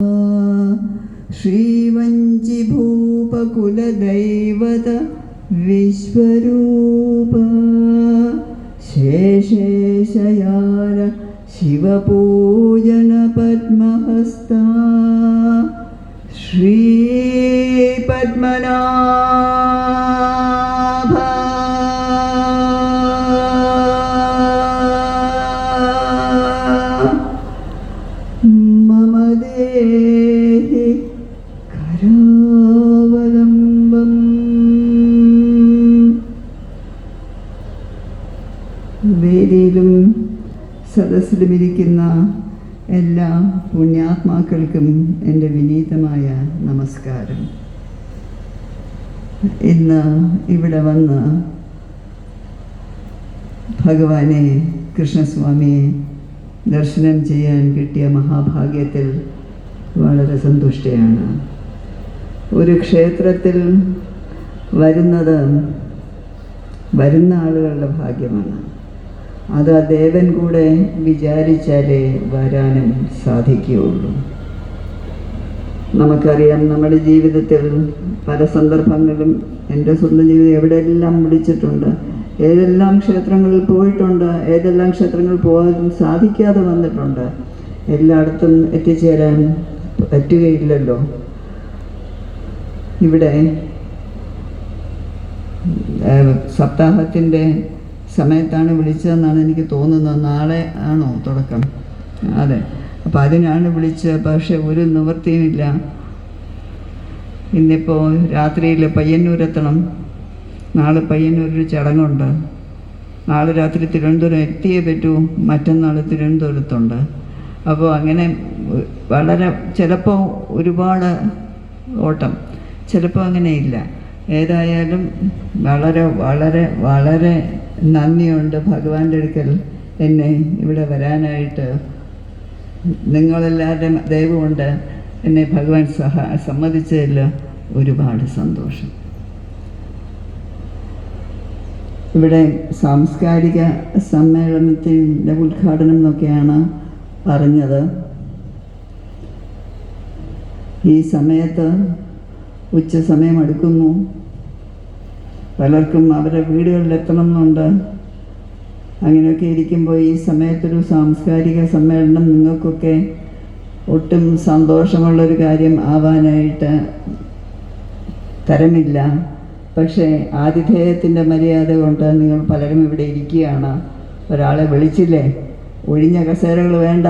श्रीवञ्चिभूपकुलदैवत विश्वरूप शेषेशयार शिवपूजनपद्महस्ता श्रीपद्मनाभ സദസ്സിലും ഇരിക്കുന്ന എല്ലാ പുണ്യാത്മാക്കൾക്കും എന്റെ വിനീതമായ നമസ്കാരം. ഇന്ന് ഇവിടെ വന്ന് ഭഗവാനെ കൃഷ്ണസ്വാമിയെ ദർശനം ചെയ്യാൻ കിട്ടിയ മഹാഭാഗ്യത്തിൽ വളരെ സന്തുഷ്ടയാണ്. ഒരു ക്ഷേത്രത്തിൽ വരുന്നത് വരുന്ന ആളുകളുടെ ഭാഗ്യമാണ്. അത് ആ ദേവൻ കൂടെ വിചാരിച്ചാലേ വരാനും സാധിക്കുകയുള്ളൂ. നമുക്കറിയാം നമ്മുടെ ജീവിതത്തിൽ പല സന്ദർഭങ്ങളിലും എന്റെ സ്വന്തം ജീവിതം എവിടെയെല്ലാം വിളിച്ചിട്ടുണ്ട് ഏതെല്ലാം ക്ഷേത്രങ്ങളിൽ പോയിട്ടുണ്ട് ഏതെല്ലാം ക്ഷേത്രങ്ങളിൽ പോകാൻ സാധിക്കാതെ വന്നിട്ടുണ്ട് എല്ലായിടത്തും എത്തിച്ചേരാൻ പറ്റുകയില്ലല്ലോ. ഇവിടെ സപ്താഹത്തിന്റെ സമയത്താണ് വിളിച്ചതെന്നാണ് എനിക്ക് തോന്നുന്നത്. നാളെ ആണോ തുടക്കം? അതെ. അപ്പോൾ അതിനാണ് വിളിച്ചത്. പക്ഷേ ഒരു നിവൃത്തിയുമില്ല ഇന്നിപ്പോൾ രാത്രിയിൽ പയ്യന്നൂരെത്തണം. നാളെ പയ്യന്നൂരൊരു ചടങ്ങുണ്ട്. നാളെ രാത്രി തിരുവനന്തപുരം എത്തിയേ പറ്റൂ. മറ്റന്നാൾ തിരുവനന്തപുരത്തുണ്ട്. അപ്പോൾ അങ്ങനെ വളരെ ചിലപ്പോൾ ഒരുപാട് ഓട്ടം. ചിലപ്പോൾ അങ്ങനെയില്ല ഏതായാലും വളരെ വളരെ വളരെ നന്ദിയുണ്ട്. ഭഗവാന്റെ അടുക്കൽ എന്നെ ഇവിടെ വരാനായിട്ട് നിങ്ങളെല്ലാവരുടെയും ദൈവമുണ്ട് എന്നെ ഭഗവാൻ സഹ സമ്മതിച്ചതിൽ ഒരുപാട് സന്തോഷം. ഇവിടെ സാംസ്കാരിക സമ്മേളനത്തിന്റെ ഉദ്ഘാടനം എന്നൊക്കെയാണ് പറഞ്ഞത്. ഈ സമയത്ത് ഉച്ച സമയം അടുക്കുന്നു പലർക്കും അവരുടെ വീടുകളിൽ എത്തണം എന്നുണ്ട് അങ്ങനെയൊക്കെ ഇരിക്കുമ്പോൾ ഈ സമയത്തൊരു സാംസ്കാരിക സമ്മേളനം നിങ്ങൾക്കൊക്കെ ഒട്ടും സന്തോഷമുള്ളൊരു കാര്യം ആവാനായിട്ട് തരമില്ല. പക്ഷേ ആതിഥേയത്തിന്റെ മര്യാദ കൊണ്ട് നിങ്ങൾ പലരും ഇവിടെ ഇരിക്കുകയാണ്. ഒരാളെ വിളിച്ചില്ലേ? ഒഴിഞ്ഞ കസേരകൾ വേണ്ട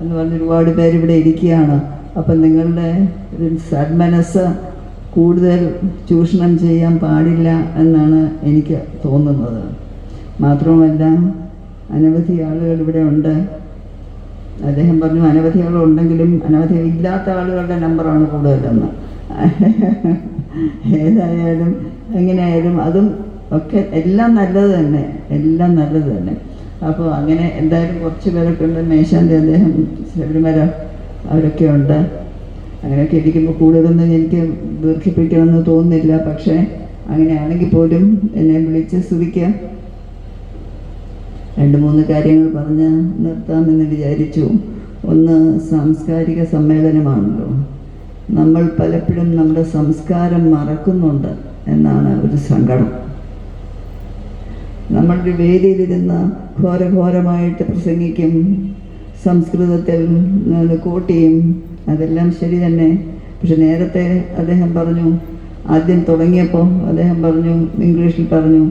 എന്ന് പറഞ്ഞ് ഒരുപാട് പേര് ഇവിടെ ഇരിക്കുകയാണ്. അപ്പം നിങ്ങളുടെ ഒരു സന്മനസ് കൂടുതൽ ചൂഷണം ചെയ്യാൻ പാടില്ല എന്നാണ് എനിക്ക് തോന്നുന്നത്. മാത്രവുമല്ല അനവധി ആളുകൾ ഇവിടെ ഉണ്ട്. അദ്ദേഹം പറഞ്ഞു അനവധി ആളുണ്ടെങ്കിലും അനവധി ഇല്ലാത്ത ആളുകളുടെ നമ്പറാണ് കൂടുതലെന്ന്. ഏതായാലും എങ്ങനെയായാലും അതും ഒക്കെ എല്ലാം നല്ലത് തന്നെ എല്ലാം നല്ലത് തന്നെ. അപ്പോൾ അങ്ങനെ എന്തായാലും കുറച്ച് പേരൊക്കെ ഉണ്ട്. മേശാന്തി അദ്ദേഹം ശബരിമല അവരൊക്കെ ഉണ്ട്. അങ്ങനെയൊക്കെ ഇരിക്കുമ്പോൾ കൂടുതലൊന്നും എനിക്ക് ദീർഘിപ്പിക്കണമെന്ന് തോന്നുന്നില്ല. പക്ഷേ അങ്ങനെയാണെങ്കിൽ പോലും എന്നെ വിളിച്ച് സ്തുതിക്കുക രണ്ട് മൂന്ന് കാര്യങ്ങൾ പറഞ്ഞ് നിർത്താമെന്ന് വിചാരിച്ചു. ഒന്ന് സാംസ്കാരിക സമ്മേളനമാണല്ലോ. നമ്മൾ പലപ്പോഴും നമ്മുടെ സംസ്കാരം മറക്കുന്നുണ്ട് എന്നാണ് ഒരു സങ്കടം. നമ്മളുടെ വേദിയിലിരുന്ന് ഘോരഘോരമായിട്ട് പ്രസംഗിക്കും സംസ്കൃതത്തിൽ കോട്ടിയും അതെല്ലാം ശരി തന്നെ. പക്ഷെ നേരത്തെ അദ്ദേഹം പറഞ്ഞു ആദ്യം തുടങ്ങിയപ്പോൾ അദ്ദേഹം പറഞ്ഞു ഇംഗ്ലീഷിൽ പറഞ്ഞു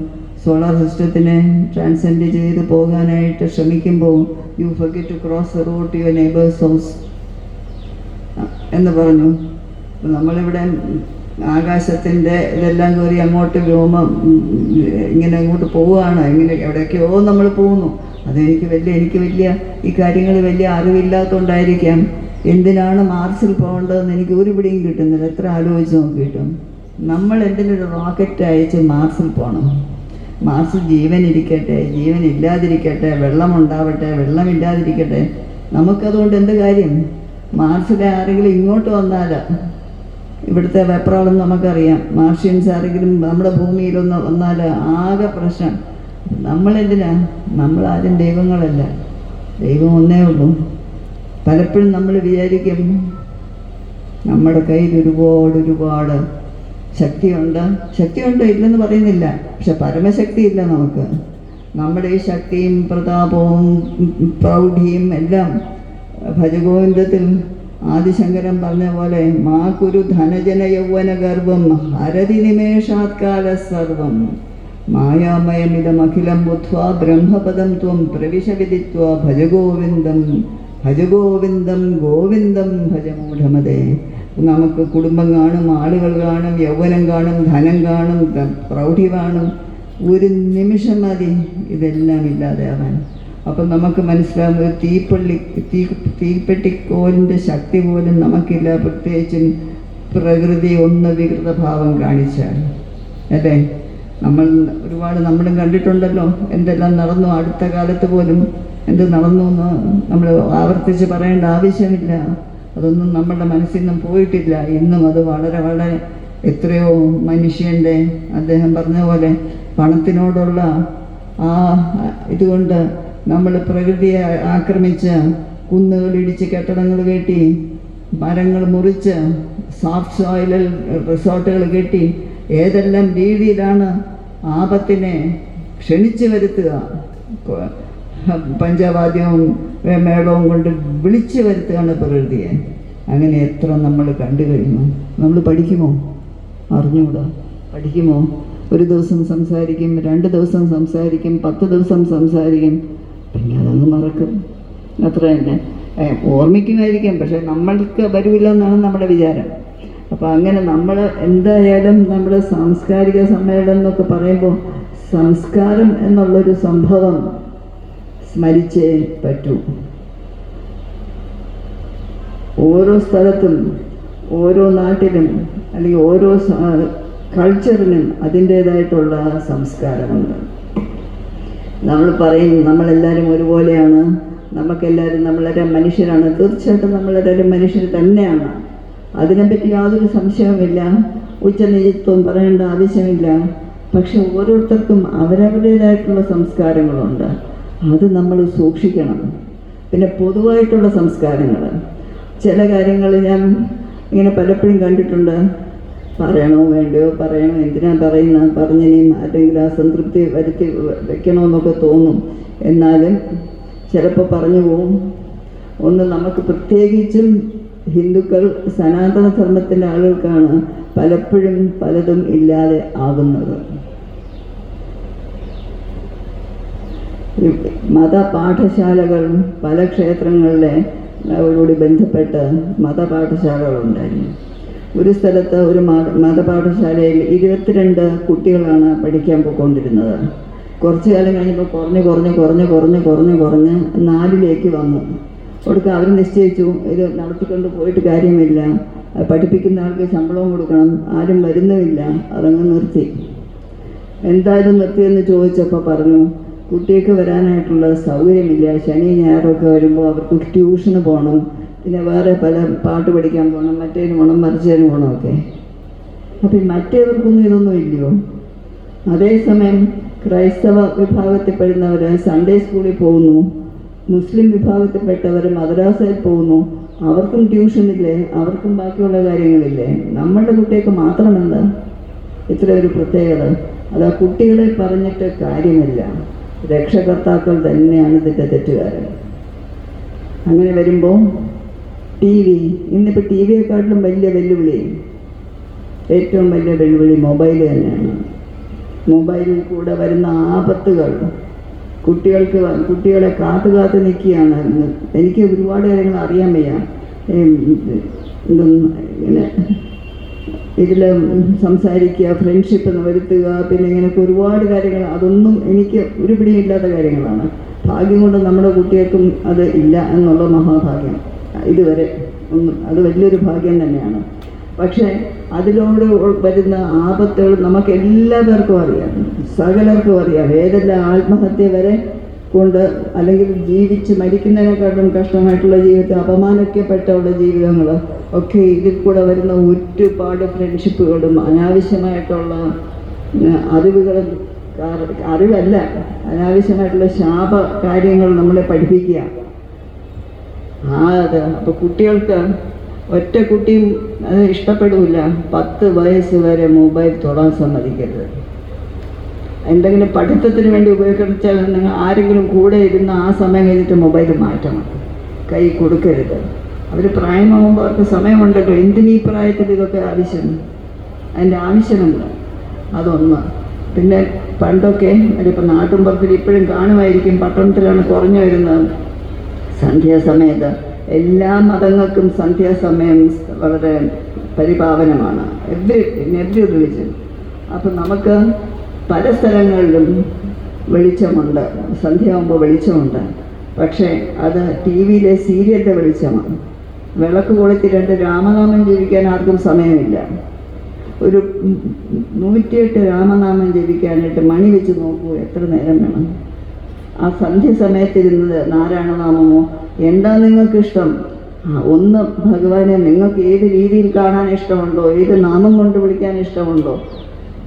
സോളാർ സിസ്റ്റത്തിനെ ട്രാൻസെൻഡ് ചെയ്ത് പോകാനായിട്ട് ശ്രമിക്കുമ്പോൾ you forget to cross the road your neighbours house എന്ന് പറഞ്ഞു. നമ്മളിവിടെ ആകാശത്തിന്റെ ഇതെല്ലാം കയറി അങ്ങോട്ട് വ്യോമം ഇങ്ങനെ അങ്ങോട്ട് പോവുകയാണ്. ഇങ്ങനെ എവിടെയൊക്കെയോ നമ്മൾ പോകുന്നു. അതെനിക്ക് വലിയ എനിക്ക് വലിയ ഈ കാര്യങ്ങൾ വലിയ അറിവില്ലാത്തതുകൊണ്ടായിരിക്കാം. എന്തിനാണ് മാർസിൽ പോകേണ്ടതെന്ന് എനിക്ക് ഒരു പിടിയും കിട്ടുന്നില്ല. എത്ര ആലോചിച്ച് നോക്കിയിട്ടും. നമ്മൾ എന്തിനൊരു റോക്കറ്റ് അയച്ച് മാർസിൽ പോകണം മാർസിൽ ജീവൻ ഇരിക്കട്ടെ ജീവൻ ഇല്ലാതിരിക്കട്ടെ വെള്ളം ഉണ്ടാവട്ടെ വെള്ളം ഇല്ലാതിരിക്കട്ടെ നമുക്കതുകൊണ്ട് എന്ത് കാര്യം? മാർസിലെ ആരെങ്കിലും ഇങ്ങോട്ട് വന്നാൽ ഇവിടുത്തെ വെപ്രാളം നമുക്കറിയാം. മാർഷ്യൻസ് ആരെങ്കിലും നമ്മുടെ ഭൂമിയിലൊന്ന് വന്നാൽ ആകെ പ്രശ്നം. നമ്മളെന്തിനാ? നമ്മളാരും ദൈവങ്ങളല്ല. ദൈവം ഒന്നേ ഉള്ളൂ. പലപ്പോഴും നമ്മൾ വിചാരിക്കും നമ്മുടെ കയ്യിൽ ഒരുപാട് ഒരുപാട് ശക്തിയുണ്ട്. ശക്തിയുണ്ട് ഇല്ലെന്ന് പറയുന്നില്ല. പക്ഷെ പരമശക്തി ഇല്ല നമുക്ക്. നമ്മുടെ ഈ ശക്തിയും പ്രതാപവും പ്രൗഢിയും എല്ലാം ഭജഗോവിന്ദത്തിൽ ആദിശങ്കരൻ പറഞ്ഞ പോലെ മാ കുരു ധനജന യൗവന ഗർഭം ഹരതി നിമേഷാത്കാല സർവം. മായാമയമിതമഖിലം ബുദ്ധ്വാ ബ്രഹ്മപദം ത്വം പ്രവിശ ഭജഗോവിന്ദം. ഭജഗോവിന്ദം ഗോവിന്ദം ഭജമൂഢമതേ നമുക്ക് കുടുംബം കാണും ആളുകൾ കാണും യൗവനം കാണും ധനം കാണും പ്രൗഢി കാണും. ഒരു നിമിഷം മതി ഇതെല്ലാം ഇല്ലാതെയാവാൻ. അപ്പം നമുക്ക് മനസ്സിലാവും ഒരു തീപ്പള്ളി തീ തീപ്പെട്ടിക്കോലിന്റെ ശക്തി പോലും നമുക്കില്ല. പ്രത്യേകിച്ചും പ്രകൃതി ഒന്ന് വികൃതഭാവം കാണിച്ചാൽ. അല്ലേ? നമ്മൾ ഒരുപാട് നമ്മളും കണ്ടിട്ടുണ്ടല്ലോ. എന്തെല്ലാം നടന്നു അടുത്ത കാലത്ത് പോലും എന്ത് നടന്നു എന്ന് നമ്മൾ ആവർത്തിച്ച് പറയേണ്ട ആവശ്യമില്ല. അതൊന്നും നമ്മുടെ മനസ്സിൽ നിന്നും പോയിട്ടില്ല. ഇന്നും അത് വളരെ വളരെ എത്രയോ മനുഷ്യന്റെ അദ്ദേഹം പറഞ്ഞ പോലെ പണത്തിനോടുള്ള ആ ഇതുകൊണ്ട് നമ്മൾ പ്രകൃതിയെ ആക്രമിച്ച് കുന്നുകൾ ഇടിച്ച് കെട്ടിടങ്ങൾ കെട്ടി മരങ്ങൾ മുറിച്ച് സോഫ്റ്റ് സോയിലിൽ റിസോർട്ടുകൾ കെട്ടി ഏതെല്ലാം രീതിയിലാണ് ആപത്തിനെ ക്ഷണിച്ചു വരുത്തുക? പഞ്ചവാദ്യവും മേളവും കൊണ്ട് വിളിച്ചു വരുത്തുകയാണ് പ്രകൃതിയെ. അങ്ങനെ എത്ര നമ്മൾ കണ്ടു കഴിഞ്ഞു. നമ്മൾ പഠിക്കുമോ? അറിഞ്ഞുകൂടാ പഠിക്കുമോ? ഒരു ദിവസം സംസാരിക്കും രണ്ട് ദിവസം സംസാരിക്കും പത്ത് ദിവസം സംസാരിക്കും. പിന്നെ അതങ്ങ് മറക്കും. അത്ര തന്നെ ഓർമ്മിക്കുമായിരിക്കും പക്ഷെ നമ്മൾക്ക് വരില്ല എന്നാണ് നമ്മുടെ വിചാരം. അപ്പോൾ അങ്ങനെ നമ്മൾ എന്തായാലും നമ്മൾ സാംസ്കാരിക സമ്മേളനം എന്നൊക്കെ പറയുമ്പോൾ സംസ്കാരം എന്നുള്ളൊരു സംഭവം സ്മരിച്ചേ പറ്റൂ. ഓരോ സ്ഥലത്തും ഓരോ നാട്ടിലും അല്ലെങ്കിൽ ഓരോ കൾച്ചറിനും അതിന്റേതായിട്ടുള്ള സംസ്കാരമുണ്ട്. നമ്മൾ പറയും നമ്മളെല്ലാവരും ഒരുപോലെയാണ്. നമുക്കെല്ലാവരും നമ്മളൊരു മനുഷ്യരാണ്. തീർച്ചയായിട്ടും നമ്മളെല്ലാവരും മനുഷ്യർ തന്നെയാണ്. അതിനെപ്പറ്റി യാതൊരു സംശയവുമില്ല. ഉച്ചനിചിത്വം പറയേണ്ട ആവശ്യമില്ല. പക്ഷെ ഓരോരുത്തർക്കും അവരവരുടേതായിട്ടുള്ള സംസ്കാരങ്ങളുണ്ട്. അത് നമ്മൾ സൂക്ഷിക്കണം. പിന്നെ പൊതുവായിട്ടുള്ള സംസ്കാരങ്ങൾ. ചില കാര്യങ്ങൾ ഞാൻ ഇങ്ങനെ പലപ്പോഴും കണ്ടിട്ടുണ്ട്. പറയണോ വേണ്ടയോ? പറയണോ? എന്തിനാ പറയുന്ന? പറഞ്ഞിനിയും ആരെങ്കിലും അസംതൃപ്തി വരുത്തി വെക്കണമെന്നൊക്കെ തോന്നും. എന്നാലും ചിലപ്പോൾ പറഞ്ഞു പോവും. ഒന്ന് നമുക്ക് പ്രത്യേകിച്ചും ഹിന്ദുക്കൾ സനാതന ധർമ്മത്തിന്റെ ആളുകൾക്കാണ് പലപ്പോഴും പലതും ഇല്ലാതെ ആകുന്നത്. ഈ മതപാഠശാലകൾ പല ക്ഷേത്രങ്ങളിലെ അവരോട് ബന്ധപ്പെട്ട് മതപാഠശാലകളുണ്ടായിരുന്നു. ഒരു സ്ഥലത്ത് ഒരു മതപാഠശാലയിൽ ഇരുപത്തിരണ്ട് കുട്ടികളാണ് പഠിക്കാൻ പോയിക്കൊണ്ടിരുന്നത്. കുറച്ച് കാലം കഴിഞ്ഞപ്പോൾ കുറഞ്ഞ് കുറഞ്ഞ് കുറഞ്ഞ് കുറഞ്ഞ് കുറഞ്ഞ് കുറഞ്ഞ് നാലിലേക്ക് വന്നു. കൊടുക്കുക അവർ നിശ്ചയിച്ചു ഇത് നടത്തിക്കൊണ്ട് പോയിട്ട് കാര്യമില്ല. പഠിപ്പിക്കുന്ന ആൾക്ക് ശമ്പളവും കൊടുക്കണം ആരും വരുന്നുമില്ല അതങ്ങ് നിർത്തി. എന്തായാലും നിർത്തിയെന്ന് ചോദിച്ചപ്പോൾ പറഞ്ഞു കുട്ടിയൊക്കെ വരാനായിട്ടുള്ള സൗകര്യമില്ല. ശനി ഞായറൊക്കെ വരുമ്പോൾ അവർക്ക് ട്യൂഷന് പോകണം പിന്നെ വേറെ പല പാട്ട് പഠിക്കാൻ പോകണം മറ്റേതിന് പോകണം മറിച്ചതിന് പോകണം ഒക്കെ. അപ്പം മറ്റേവർക്കൊന്നും ഇതൊന്നും ഇല്ലയോ? അതേസമയം ക്രൈസ്തവ വിഭാഗത്തിൽപ്പെടുന്നവർ സൺഡേ സ്കൂളിൽ പോകുന്നു. മുസ്ലിം വിഭാഗത്തിൽപ്പെട്ടവർ മദ്രാസയിൽ പോകുന്നു. അവർക്കും ട്യൂഷനില്ലേ? അവർക്കും ബാക്കിയുള്ള കാര്യങ്ങളില്ലേ? നമ്മളുടെ കുട്ടികൾക്ക് മാത്രമല്ല ഇത്ര ഒരു പ്രത്യേകത. അത് കുട്ടികളെ പറഞ്ഞിട്ട് കാര്യമില്ല. രക്ഷകർത്താക്കൾ തന്നെയാണ് ഇതിന്റെ തെറ്റുകാരൻ. അങ്ങനെ വരുമ്പോൾ ടി വി ഇന്നിപ്പോൾ ടി വിയെക്കാട്ടിലും വലിയ വെല്ലുവിളി ഏറ്റവും വലിയ വെല്ലുവിളി മൊബൈൽ തന്നെയാണ്. മൊബൈലിൽ കൂടെ വരുന്ന ആപത്തുകൾ കുട്ടികൾക്ക് കുട്ടികളെ കാത്തു കാത്ത് നിൽക്കുകയാണ് എനിക്ക് ഒരുപാട് കാര്യങ്ങൾ അറിയാൻ വയ്യ. ഇങ്ങനെ ഇതിൽ സംസാരിക്കുക ഫ്രണ്ട്ഷിപ്പ് വരുത്തുക പിന്നെ ഇങ്ങനെയൊക്കെ ഒരുപാട് കാര്യങ്ങൾ അതൊന്നും എനിക്ക് ഒരു പിടിയില്ലാത്ത കാര്യങ്ങളാണ്. ഭാഗ്യം കൊണ്ട് നമ്മുടെ കുട്ടികൾക്കും അത് ഇല്ല എന്നുള്ള മഹാഭാഗ്യം. ഇതുവരെ ഒന്നും അത് വലിയൊരു ഭാഗ്യം തന്നെയാണ്. പക്ഷേ അതിലോട് വരുന്ന ആപത്തുകൾ നമുക്ക് എല്ലാവർക്കും അറിയാം. സകലർക്കും അറിയാം. ഏതെല്ലാം ആത്മഹത്യ വരെ കൊണ്ട് അല്ലെങ്കിൽ ജീവിച്ച് മരിക്കുന്നതിനെക്കാട്ടും കഷ്ടമായിട്ടുള്ള ജീവിതം അപമാനിക്കപ്പെട്ടുള്ള ജീവിതങ്ങൾ ഒക്കെ ഇതിൽ കൂടെ വരുന്ന ഒരുപാട് ഫ്രണ്ട്ഷിപ്പുകളും അനാവശ്യമായിട്ടുള്ള അറിവുകളും അറിവല്ല അനാവശ്യമായിട്ടുള്ള ശാപ കാര്യങ്ങൾ നമ്മളെ പഠിപ്പിക്കുക. ആ അത് അപ്പോൾ കുട്ടികൾക്ക് ഒറ്റ കുട്ടിയും അത് ഇഷ്ടപ്പെടില്ല പത്ത് വയസ്സ് വരെ മൊബൈൽ തൊടാൻ സമ്മതിക്കരുത്. എന്തെങ്കിലും പഠിത്തത്തിന് വേണ്ടി ഉപയോഗിച്ചാൽ നിങ്ങൾ ആരെങ്കിലും കൂടെ ഇരുന്ന് ആ സമയം കഴിഞ്ഞിട്ട് മൊബൈൽ മാറ്റണം. കൈ കൊടുക്കരുത്. അവർ പ്രായമാകുമ്പോൾ അവർക്ക് സമയമുണ്ടല്ലോ. എന്തിനീ പ്രായത്തിൽ ഇതൊക്കെ ആവശ്യം? അതിന്റെ ആവശ്യമുണ്ട് അതൊന്ന്. പിന്നെ പണ്ടൊക്കെ അതിപ്പോൾ നാട്ടുമ്പുറത്തിൽ ഇപ്പോഴും കാണുമായിരിക്കും പട്ടണത്തിലാണ് കുറഞ്ഞു വരുന്നത്. സന്ധ്യാസമയത്ത് എല്ലാ മതങ്ങൾക്കും സന്ധ്യാസമയം വളരെ പരിപാവനമാണ്. എവ്രി എവ്രി റിലിജൻ അപ്പം നമുക്ക് പല സ്ഥലങ്ങളിലും വെളിച്ചമുണ്ട്. സന്ധ്യയാകുമ്പോൾ വെളിച്ചമുണ്ട്. പക്ഷേ അത് ടി വിയിലെ സീരിയലിന്റെ വെളിച്ചമാണ്. വിളക്ക് കൊളുത്തിരണ്ട് രാമനാമം ജപിക്കാൻ ആർക്കും സമയമില്ല. ഒരു നൂറ്റിയെട്ട് രാമനാമം ജപിക്കാനായിട്ട് മണി വെച്ച് നോക്കൂ എത്ര നേരം വേണം. ആ സന്ധ്യ സമയത്തിരുന്നത് നാരായണനാമമോ? എന്താ നിങ്ങൾക്കിഷ്ടം? ഒന്ന് ഭഗവാനെ നിങ്ങൾക്ക് ഏത് രീതിയിൽ കാണാൻ ഇഷ്ടമുണ്ടോ? ഏത് നാമം കൊണ്ട് വിളിക്കാൻ ഇഷ്ടമുണ്ടോ?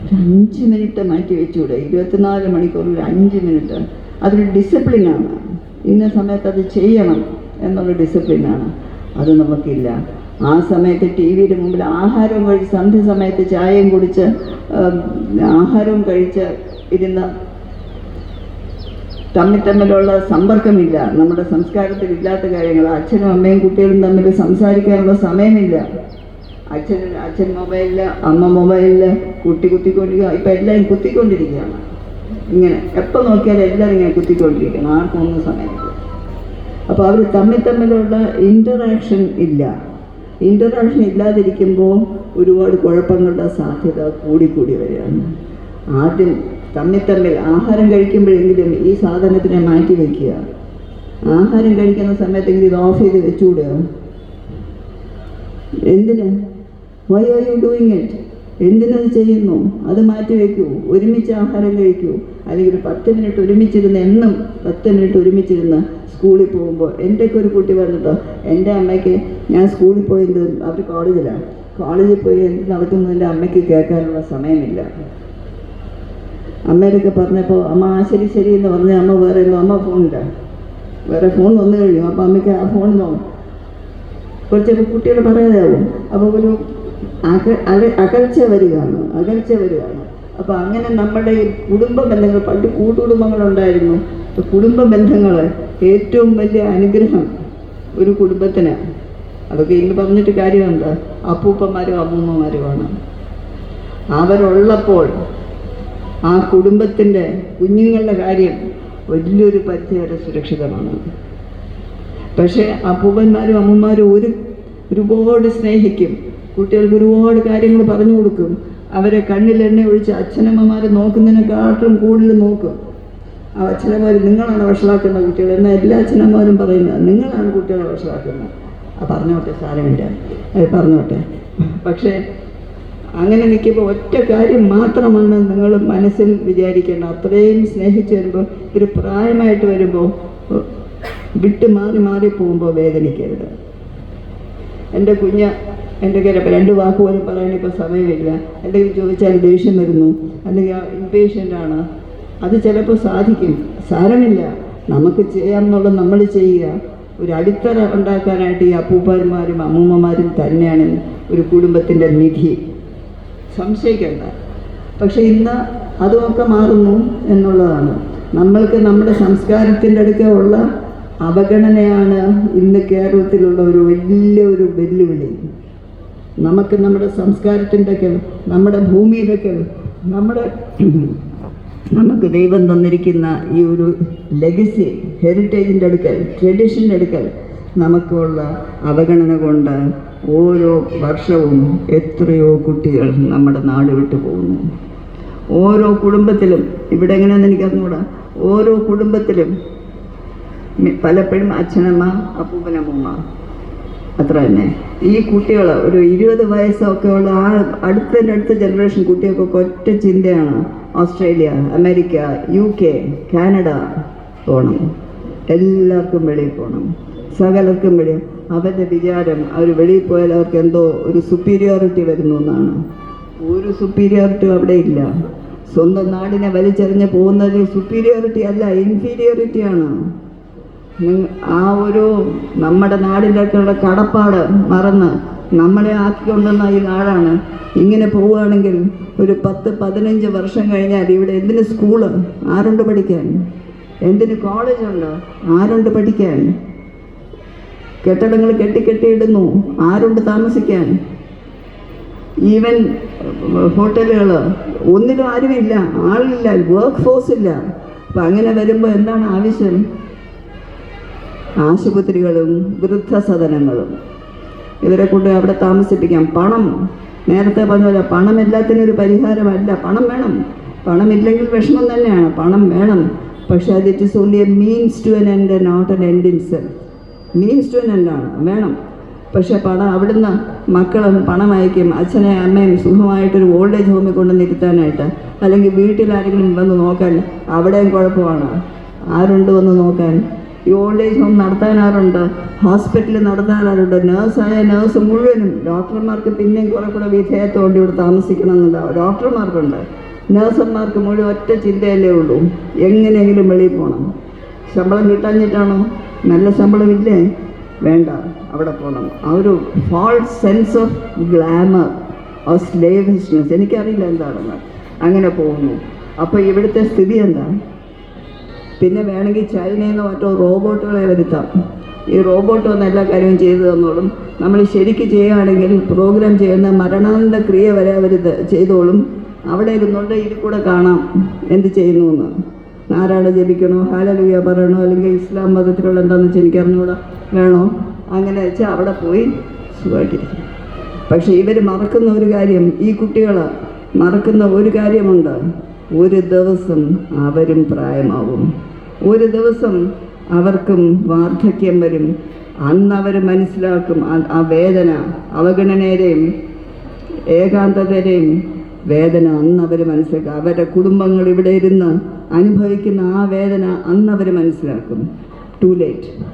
ഒരു അഞ്ച് മിനിറ്റ് മാറ്റി വെച്ചുകൂടെ ഇരുപത്തിനാല് മണിക്കൂറിൽ അഞ്ച് മിനിറ്റ്. അതൊരു ഡിസിപ്ലിനാണ് ഇന്ന സമയത്ത് അത് ചെയ്യണം എന്നുള്ള ഡിസിപ്ലിനാണ് അത് നമുക്കില്ല. ആ സമയത്ത് ടി വിയുടെ മുമ്പിൽ ആഹാരവും കഴിച്ച് സന്ധ്യ സമയത്ത് ചായയും കുടിച്ച് ആഹാരവും കഴിച്ച് ഇരുന്ന് തമ്മിൽ തമ്മിലുള്ള സമ്പർക്കമില്ല. നമ്മുടെ സംസ്കാരത്തിൽ ഇല്ലാത്ത കാര്യങ്ങൾ. അച്ഛനും അമ്മയും കുട്ടികളും തമ്മിൽ സംസാരിക്കാനുള്ള സമയമില്ല. അച്ഛൻ അച്ഛൻ മൊബൈലിൽ അമ്മ മൊബൈലിൽ കുട്ടി കുത്തിക്കൊണ്ടിരിക്കുക ഇപ്പം എല്ലാവരും കുത്തിക്കൊണ്ടിരിക്കുകയാണ്. ഇങ്ങനെ എപ്പോൾ നോക്കിയാലും എല്ലാവരും ഇങ്ങനെ കുത്തിക്കൊണ്ടിരിക്കണം ആർക്കും ഒന്നും സമയത്ത് അപ്പോൾ അവർ തമ്മിൽ തമ്മിലുള്ള ഇന്ററാക്ഷൻ ഇല്ല. ഇന്ററാക്ഷൻ ഇല്ലാതിരിക്കുമ്പോൾ ഒരുപാട് കുഴപ്പങ്ങളുടെ സാധ്യത കൂടിക്കൂടി വരികയാണ്. ആദ്യം തമ്മിൽ തമ്മിൽ ആഹാരം കഴിക്കുമ്പോഴെങ്കിലും ഈ സാധനത്തിനെ മാറ്റി വയ്ക്കുക ആഹാരം കഴിക്കുന്ന സമയത്തെങ്കിലും ഇത് ഓഫ് ചെയ്ത് വെച്ചുകൂടുക എന്തിന്? Why are you doing it എന്തിനത് ചെയ്യുന്നു? അത് മാറ്റി വയ്ക്കൂ. ഒരുമിച്ച് ആഹാരം കഴിക്കൂ. അല്ലെങ്കിൽ ഒരു പത്ത് മിനിറ്റ് ഒരുമിച്ചിരുന്ന് എന്നും പത്ത് മിനിറ്റ് ഒരുമിച്ചിരുന്ന് സ്കൂളിൽ പോകുമ്പോൾ എന്റെയൊക്കെ ഒരു കുട്ടി പറഞ്ഞിട്ടോ എന്റെ അമ്മയ്ക്ക് ഞാൻ സ്കൂളിൽ പോയത് അവർ കോളേജിലാണ് കോളേജിൽ പോയി എന്ത് നടക്കുന്നു എന്റെ അമ്മയ്ക്ക് കേൾക്കാനുള്ള സമയമില്ല. അമ്മയുടെയൊക്കെ പറഞ്ഞപ്പോൾ അമ്മ ആ ശരി ശരി എന്ന് പറഞ്ഞ അമ്മ വേറെ ഒന്നും അമ്മ ഫോണില്ല വേറെ ഫോൺ വന്നു കഴിഞ്ഞു. അപ്പോൾ അമ്മയ്ക്ക് ആ ഫോൺ നോക്കും കുറച്ചൊക്കെ കുട്ടികൾ പറയാതാവും അപ്പോൾ ഒരു അകൽച്ച വരികയാണ് അകൽച്ച വരികയാണ്. അപ്പോൾ അങ്ങനെ നമ്മുടെ കുടുംബ ബന്ധങ്ങൾ പണ്ട് കൂട്ടുകുടുംബങ്ങളുണ്ടായിരുന്നു. കുടുംബ ബന്ധങ്ങൾ ഏറ്റവും വലിയ അനുഗ്രഹം ഒരു കുടുംബത്തിന്. അതൊക്കെ ഇന്ന് പറഞ്ഞിട്ട് കാര്യമുണ്ട്. അപ്പൂപ്പന്മാരും അമ്മൂമ്മമാരുമാണ്. അവരുള്ളപ്പോൾ ആ കുടുംബത്തിന്റെ കുഞ്ഞുങ്ങളുടെ കാര്യം വലിയൊരു പരിധി സുരക്ഷിതമാണ്. പക്ഷേ അപ്പൂപ്പന്മാരും അമ്മമാരും ഒരു ഒരുപാട് സ്നേഹിക്കും. കുട്ടികൾക്ക് ഒരുപാട് കാര്യങ്ങൾ പറഞ്ഞു കൊടുക്കും. അവരെ കണ്ണിൽ എണ്ണ ഒഴിച്ച് അച്ഛനമ്മമാരെ നോക്കുന്നതിനെക്കാട്ടും കൂടുതൽ നോക്കും. ആ അച്ഛനമ്മമാർ നിങ്ങളാണ് വഷളാക്കുന്ന കുട്ടികൾ. എന്നാൽ എല്ലാ അച്ഛനമ്മമാരും പറയുന്നത് നിങ്ങളാണ് കുട്ടികളെ വഷളാക്കുന്നത്. ആ പറഞ്ഞോട്ടെ സാരമില്ല. അത് പറഞ്ഞോട്ടെ. പക്ഷേ അങ്ങനെ നിൽക്കുമ്പോൾ ഒറ്റ കാര്യം മാത്രമാണ് നിങ്ങൾ മനസ്സിൽ വിചാരിക്കേണ്ടത്. അത്രയും സ്നേഹിച്ച് വരുമ്പോൾ ഒരു പ്രായമായിട്ട് വരുമ്പോൾ വിട്ട് മാറി മാറി പോകുമ്പോൾ വേദനിക്കരുത്. എന്റെ കുഞ്ഞ് എന്റെ കയ്യിൽ രണ്ട് വാക്ക് പോലും പറയാൻ ഇപ്പോൾ സമയമില്ല. എന്തെങ്കിലും ചോദിച്ചാൽ ദേഷ്യം വരുന്നു. അല്ലെങ്കിൽ ഇമ്പേഷ്യന്റ് ആണ്. അത് ചിലപ്പോൾ സാധിക്കും. സാരമില്ല. നമുക്ക് ചെയ്യാം എന്നുള്ളത് നമ്മൾ ചെയ്യുക. ഒരു അടിത്തറ ഉണ്ടാക്കാനായിട്ട് ഈ അപ്പൂപ്പന്മാരും അമ്മൂമ്മമാരും തന്നെയാണ് ഒരു കുടുംബത്തിന്റെ നിധി. സംശയിക്കേണ്ട. പക്ഷേ ഇന്ന് അതുമൊക്കെ മാറുന്നു എന്നുള്ളതാണ്. നമ്മൾക്ക് നമ്മുടെ സംസ്കാരത്തിന്റെ അടുക്ക ഉള്ള അവഗണനയാണ് ഇന്ന് കേരളത്തിലുള്ള ഒരു വലിയ ഒരു വെല്ലുവിളി. നമുക്ക് നമ്മുടെ സംസ്കാരത്തിന്റെ ഒക്കെ നമ്മുടെ ഭൂമിയുടെ ഭൂമിയിലൊക്കെ നമ്മുടെ നമുക്ക് ദൈവം തന്നിരിക്കുന്ന ഈ ഒരു ലെഗസി ഹെറിറ്റേജിന്റെ അടുക്കൽ ട്രഡീഷന്റെ അടുക്കൽ നമുക്കുള്ള അവഗണന കൊണ്ട് ഓരോ വർഷവും എത്രയോ കുട്ടികൾ നമ്മുടെ നാട് വിട്ടു പോകുന്നു. ഓരോ കുടുംബത്തിലും ഇവിടെ എങ്ങനെയാണെന്ന് എനിക്കറിഞ്ഞൂടാ? ഓരോ കുടുംബത്തിലും പലപ്പോഴും അച്ഛനമ്മ അപ്പൂപ്പനമ്മൂമ്മ അത്ര തന്നെ. ഈ കുട്ടികൾ ഒരു ഇരുപത് വയസ്സൊക്കെ ഉള്ള ആ അടുത്തടുത്ത അടുത്ത ജനറേഷൻ കുട്ടികൾക്കൊക്കെ ഒറ്റ ചിന്തയാണ്. Australia America U K Canada പോകണം എല്ലാവർക്കും വെളിയിൽ പോകണം സകലർക്കും വെളിയിൽ. അവരുടെ വിചാരം അവർ വെളിയിൽ പോയാൽ അവർക്ക് എന്തോ ഒരു സുപ്പീരിയോറിറ്റി വരുന്നു എന്നാണ്. ഒരു സുപ്പീരിയോറിറ്റി അവിടെ ഇല്ല. സ്വന്തം നാടിനെ വലിച്ചെറിഞ്ഞ് പോകുന്നത് സുപ്പീരിയോറിറ്റി അല്ല ഇൻഫീരിയോറിറ്റി ആണ്. നിങ്ങ- ആ ഒരു നമ്മുടെ നാടിന്റെയൊക്കെയുള്ള കടപ്പാട് മറന്ന് നമ്മളെ ആക്കിക്കൊണ്ടുവന്ന ഈ നാടാണ് ഇങ്ങനെ പോവുകയാണെങ്കിൽ ഒരു പത്ത് പതിനഞ്ച് വർഷം കഴിഞ്ഞാൽ ഇവിടെ എന്തിന് സ്കൂൾ? ആരുണ്ട് പഠിക്കാൻ? എന്തിന് കോളേജുണ്ട്? ആരുണ്ട് പഠിക്കാൻ? കെട്ടിടങ്ങൾ കെട്ടിക്കെട്ടിയിടുന്നു ആരുണ്ട് താമസിക്കാൻ? ഈവൻ ഹോട്ടലുകൾ ഒന്നിലും ആരുമില്ല. ആളില്ല. വർക്ക് ഫോഴ്സ് ഇല്ല. അപ്പം അങ്ങനെ വരുമ്പോൾ എന്താണ് ആവശ്യം? ആശുപത്രികളും വൃദ്ധസദനങ്ങളും. ഇവരെ കൊണ്ട് അവിടെ താമസിപ്പിക്കാം. പണം. നേരത്തെ പറഞ്ഞ പോലെ പണം എല്ലാത്തിനും ഒരു പരിഹാരമല്ല. പണം വേണം. പണമില്ലെങ്കിൽ വിഷമം തന്നെയാണ്. പണം വേണം. പക്ഷേ അത് it is only a means to an end not an end in self means to an എൻഡാണ് വേണം. പക്ഷേ പണം അവിടുന്ന് മക്കളും പണം അയക്കും. അച്ഛനെ അമ്മയും സുഖമായിട്ടൊരു ഓൾഡ് ഏജ് ഹോമിൽ കൊണ്ട് നിർത്താനായിട്ട് അല്ലെങ്കിൽ വീട്ടിൽ ആരെങ്കിലും വന്ന് നോക്കാൻ അവിടെയും കുഴപ്പമാണ്. ആരുണ്ട് വന്ന് നോക്കാൻ? ഈ ഓൾഡ് ഏജ് ഹോം നടത്താനാറുണ്ട് ഹോസ്പിറ്റൽ ആരുണ്ട് നേഴ്സായ നേഴ്സ് മുഴുവനും ഡോക്ടർമാർക്ക് പിന്നെയും കുറെ കൂടെ വിധേയത്വമുണ്ട് ഇവിടെ താമസിക്കണം എന്നുണ്ടാവും ഡോക്ടർമാർക്കുണ്ട് നേഴ്സന്മാർക്ക് മുഴുവൻ ഒറ്റ ചിന്തയല്ലേ ഉള്ളൂ. എങ്ങനെയെങ്കിലും വെളിയിൽ പോകണം ശമ്പളം കിട്ടാഞ്ഞിട്ടാണോ? നല്ല ശമ്പളമില്ലേ? വേണ്ട. അവിടെ പോകണം ആ ഒരു false sense of glamour of existence എനിക്കറിയില്ല എന്താണെന്ന്. അങ്ങനെ പോകുന്നു. അപ്പോൾ ഇവിടുത്തെ സ്ഥിതി എന്താ? പിന്നെ വേണമെങ്കിൽ ചൈനയിൽ നിന്ന് മറ്റോ റോബോട്ടുകളെ വരുത്താം. ഈ റോബോട്ട് വന്ന് എല്ലാ കാര്യവും ചെയ്തു തന്നോളും. നമ്മൾ ശരിക്ക് ചെയ്യുകയാണെങ്കിൽ പ്രോഗ്രാം ചെയ്യുന്ന മരണാനന്ദ ക്രിയ വരെ അവർ ചെയ്തോളും. അവിടെ ഇരുന്നുകൊണ്ട് ഇതിൽ കൂടെ കാണാം എന്ത് ചെയ്യുന്നു എന്ന് ആരാണ് ജപിക്കണോ? ഹാലലുയ പറയണോ? അല്ലെങ്കിൽ ഇസ്ലാം മതത്തിലുള്ള എന്താണെന്ന് വെച്ചാൽ എനിക്ക് അറിഞ്ഞുകൂടെ വേണോ? അങ്ങനെ വെച്ചാൽ അവിടെ പോയി സുഖമായിട്ടിരിക്കും. പക്ഷേ ഇവർ മറക്കുന്ന ഒരു കാര്യം ഈ കുട്ടികൾ മറക്കുന്ന ഒരു കാര്യമുണ്ട്. ഒരു ദിവസം അവരും പ്രായമാവും. ഒരു ദിവസം അവർക്കും വാർദ്ധക്യം വരും. അന്ന് അവർ മനസ്സിലാക്കും ആ- വേദന അവഗണനയുടെയും ഏകാന്തതയുടെയും വേദന അന്ന് അവർ മനസ്സിലാക്കും. അവരുടെ കുടുംബങ്ങൾ ഇവിടെ ഇരുന്ന് അനുഭവിക്കുന്ന ആ വേദന അന്ന് അവർ മനസ്സിലാക്കും. ടു ലേറ്റ്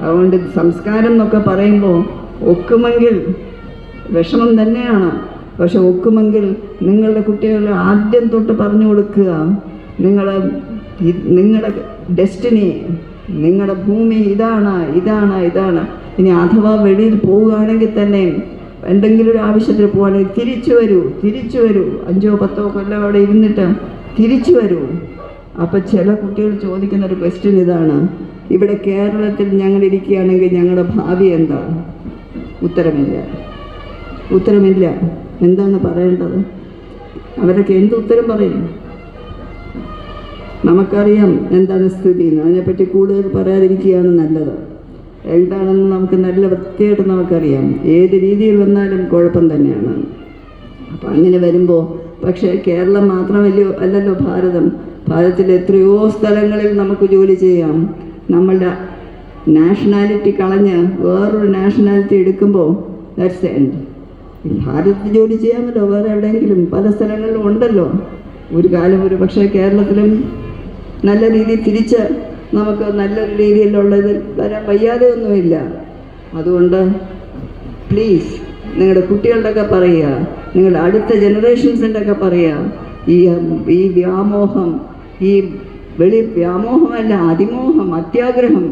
അതുകൊണ്ട് സംസ്കാരം എന്നൊക്കെ പറയുമ്പോൾ ഒക്കുമെങ്കിൽ വിഷമം തന്നെയാണ്. പക്ഷെ ഒക്കുമെങ്കിൽ നിങ്ങളുടെ കുട്ടികളെ ആദ്യം തൊട്ട് പറഞ്ഞു കൊടുക്കുക. നിങ്ങൾ നിങ്ങളുടെ ഡെസ്റ്റിനി നിങ്ങളുടെ ഭൂമി ഇതാണ് ഇതാണ് ഇതാണ്. ഇനി അഥവാ വെളിയിൽ പോവുകയാണെങ്കിൽ തന്നെ എന്തെങ്കിലും ഒരു ആവശ്യത്തിന് പോവുകയാണെങ്കിൽ തിരിച്ചു വരൂ തിരിച്ചു വരൂ. അഞ്ചോ പത്തോ കൊല്ലം അവിടെ ഇരുന്നിട്ട് തിരിച്ചു വരൂ. അപ്പം ചില കുട്ടികൾ ചോദിക്കുന്ന ഒരു ക്വസ്റ്റ്യൻ ഇതാണ്. ഇവിടെ കേരളത്തിൽ ഞങ്ങൾ ഇരിക്കുകയാണെങ്കിൽ ഞങ്ങളുടെ ഭാവി എന്താ? ഉത്തരമില്ല. ഉത്തരമില്ല. എന്താണ് പറയേണ്ടത്? അവരൊക്കെ എന്ത് ഉത്തരം പറയും? നമുക്കറിയാം എന്താണ് സ്ഥിതി. എന്ന് അതിനെപ്പറ്റി കൂടുതൽ പറയാതിരിക്കുകയാണ് നല്ലത്. എന്താണെന്ന് നമുക്ക് നല്ല വൃത്തിയായിട്ട് നമുക്കറിയാം. ഏത് രീതിയിൽ വന്നാലും കുഴപ്പം തന്നെയാണ്. അപ്പം അങ്ങനെ വരുമ്പോൾ പക്ഷേ കേരളം മാത്രമല്ലോ അല്ലല്ലോ ഭാരതം. ഭാരതത്തിലെ എത്രയോ സ്ഥലങ്ങളിൽ നമുക്ക് ജോലി ചെയ്യാം. നമ്മളുടെ നാഷണാലിറ്റി കളഞ്ഞ് വേറൊരു നാഷണാലിറ്റി എടുക്കുമ്പോൾ ദാറ്റ്സ് എൻഡ്. ഭാരതത്തിൽ ജോലി ചെയ്യാമല്ലോ. വേറെ എവിടെയെങ്കിലും പല സ്ഥലങ്ങളിലും ഉണ്ടല്ലോ. ഒരു കാലം ഒരു പക്ഷേ കേരളത്തിലും നല്ല രീതിയിൽ തിരിച്ച് നമുക്ക് നല്ലൊരു രീതിയിലുള്ളത് വരാൻ വയ്യാതെ ഒന്നുമില്ല. അതുകൊണ്ട് പ്ലീസ് നിങ്ങളുടെ കുട്ടികളുടെയൊക്കെ പറയുക നിങ്ങളുടെ അടുത്ത ജനറേഷൻസിന്റെ ഒക്കെ പറയുക. ഈ ഈ വ്യാമോഹം ഈ വെളി വ്യാമോഹമല്ല അതിമോഹം അത്യാഗ്രഹം.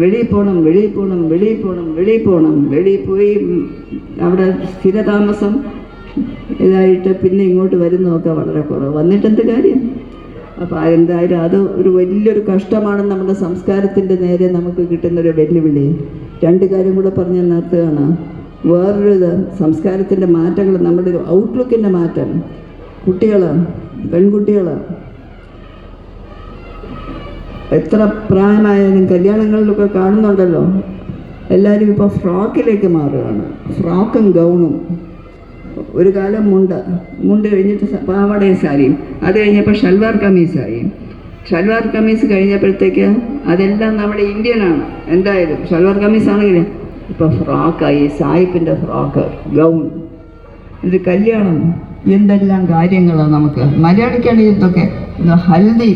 വെളിയിൽ പോകണം വെളിയിൽ പോകണം വെളിയിൽ പോകണം വെളിയിൽ പോകണം വെളിയിൽ പോയി അവിടെ സ്ഥിരതാമസം ഇതായിട്ട് പിന്നെ ഇങ്ങോട്ട് വരുന്നതൊക്കെ വളരെ കുറവ്. വന്നിട്ടെന്ത് കാര്യം? അപ്പോൾ എന്തായാലും അത് ഒരു വലിയൊരു കഷ്ടമാണ് നമ്മുടെ സംസ്കാരത്തിന്റെ നേരെ നമുക്ക് കിട്ടുന്നൊരു വെല്ലുവിളി. രണ്ട് കാര്യം കൂടെ പറഞ്ഞ് നിർത്തുകയാണ്. വേറൊരു സംസ്കാരത്തിന്റെ മാറ്റങ്ങൾ നമ്മുടെ ഒരു ഔട്ട്ലുക്കിന്റെ മാറ്റം. കുട്ടികൾ പെൺകുട്ടികൾ എത്ര പ്രായമായാലും കല്യാണങ്ങളിലൊക്കെ കാണുന്നുണ്ടല്ലോ. എല്ലാവരും ഇപ്പോൾ ഫ്രോക്കിലേക്ക് മാറുകയാണ്. ഫ്രോക്കും ഗൗണും. ഒരു കാലം മുണ്ട് മുണ്ട് കഴിഞ്ഞിട്ട് പാവാടയും സാരിയും. അത് കഴിഞ്ഞപ്പോൾ ഷൽവാർ കമ്മീസായി ഷൽവാർ കമ്മീസ് കഴിഞ്ഞപ്പോഴത്തേക്ക് അതെല്ലാം നമ്മുടെ ഇന്ത്യനാണ്. എന്തായാലും ഷൽവാർ കമ്മീസ് ആണെങ്കിൽ ഇപ്പോൾ ഫ്രോക്കായി സായിപ്പിന്റെ ഫ്രോക്ക് ഗൗൺ ഇത് കല്യാണം. എന്തെല്ലാം കാര്യങ്ങളാണ് നമുക്ക്? മലയാളിക്കാണ് ഇതൊക്കെ ഹൽദി.